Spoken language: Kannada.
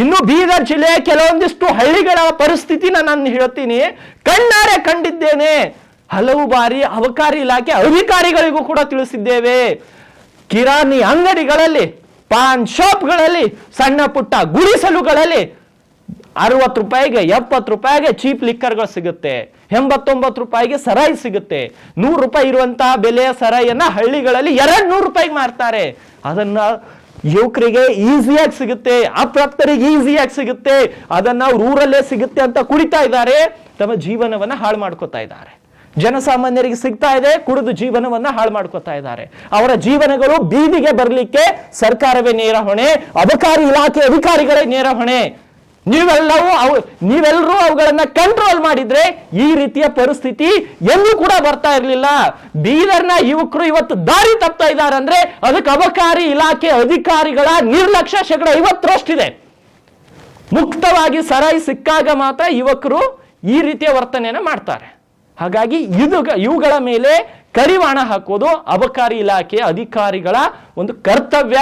ಇನ್ನು ಬೀದರ್ ಜಿಲ್ಲೆಯ ಕೆಲವೊಂದಿಷ್ಟು ಹಳ್ಳಿಗಳ ಪರಿಸ್ಥಿತಿನ ನಾನು ಹೇಳ್ತೀನಿ ಕಣ್ಣಾರೆ ಕಂಡಿದ್ದೇನೆ. ಹಲವು ಬಾರಿ ಅಬಕಾರಿ ಇಲಾಖೆ ಅಧಿಕಾರಿಗಳಿಗೂ ಕೂಡ ತಿಳಿಸಿದ್ದೇವೆ. ಕಿರಾಣಿ ಅಂಗಡಿಗಳಲ್ಲಿ, ಪಾನ್ ಶಾಪ್ಗಳಲ್ಲಿ, ಸಣ್ಣ ಪುಟ್ಟ ಗುಡಿಸಲುಗಳಲ್ಲಿ ಅರವತ್ತು ರೂಪಾಯಿಗೆ, ಎಪ್ಪತ್ತು ರೂಪಾಯಿಗೆ ಚೀಪ್ ಲಿಕ್ಕರ್ಗಳು ಸಿಗುತ್ತೆ. ಎಂಬತ್ತೊಂಬತ್ತು ರೂಪಾಯಿಗೆ ಸರಾಯಿ ಸಿಗುತ್ತೆ. ನೂರು ರೂಪಾಯಿ ಇರುವಂತಹ ಬೆಲೆಯ ಸರಾಯಿಯನ್ನ ಹಳ್ಳಿಗಳಲ್ಲಿ ಎರಡು ನೂರು ರೂಪಾಯಿಗೆ ಮಾರ್ತಾರೆ. ಅದನ್ನ ಯುವಕರಿಗೆ ಈಸಿಯಾಗಿ ಸಿಗುತ್ತೆ, ಅಪ್ರಾಪ್ತರಿಗೆ ಈಸಿಯಾಗಿ ಸಿಗುತ್ತೆ, ಅದನ್ನ ಅವ್ರ ಊರಲ್ಲೇ ಸಿಗುತ್ತೆ ಅಂತ ಕುಡಿತಾ ಇದ್ದಾರೆ, ತಮ್ಮ ಜೀವನವನ್ನ ಹಾಳು ಮಾಡ್ಕೋತಾ ಇದ್ದಾರೆ. ಜನಸಾಮಾನ್ಯರಿಗೆ ಸಿಗ್ತಾ ಇದೆ, ಕುಡಿದು ಜೀವನವನ್ನ ಹಾಳು ಮಾಡ್ಕೋತಾ ಇದ್ದಾರೆ. ಅವರ ಜೀವನಗಳು ಬೀದಿಗೆ ಬರಲಿಕ್ಕೆ ಸರ್ಕಾರವೇ ನೇರ ಹೊಣೆ, ಅಬಕಾರಿ ಇಲಾಖೆ ಅಧಿಕಾರಿಗಳೇ ನೇರ ಹೊಣೆ. ನೀವೆಲ್ಲವೂ ಅವು ನೀವೆಲ್ಲರೂ ಅವುಗಳನ್ನ ಕಂಟ್ರೋಲ್ ಮಾಡಿದ್ರೆ ಈ ರೀತಿಯ ಪರಿಸ್ಥಿತಿ ಎಲ್ಲೂ ಕೂಡ ಬರ್ತಾ ಇರಲಿಲ್ಲ. ಬೀದರ್ನ ಯುವಕರು ಇವತ್ತು ದಾರಿ ತಪ್ತಾ ಇದ್ದಾರೆ ಅಂದ್ರೆ ಅದಕ್ಕೆ ಅಬಕಾರಿ ಇಲಾಖೆ ಅಧಿಕಾರಿಗಳ ನಿರ್ಲಕ್ಷ್ಯ ಶೇಕಡ ಐವತ್ತರಷ್ಟಿದೆ. ಮುಕ್ತವಾಗಿ ಸರಾಯಿ ಸಿಕ್ಕಾಗ ಮಾತ್ರ ಯುವಕರು ಈ ರೀತಿಯ ವರ್ತನೆಯನ್ನು ಮಾಡ್ತಾರೆ. ಹಾಗಾಗಿ ಇದು ಇವುಗಳ ಮೇಲೆ ಕರಿವಾಣ ಹಾಕೋದು ಅಬಕಾರಿ ಇಲಾಖೆಯ ಅಧಿಕಾರಿಗಳ ಒಂದು ಕರ್ತವ್ಯ.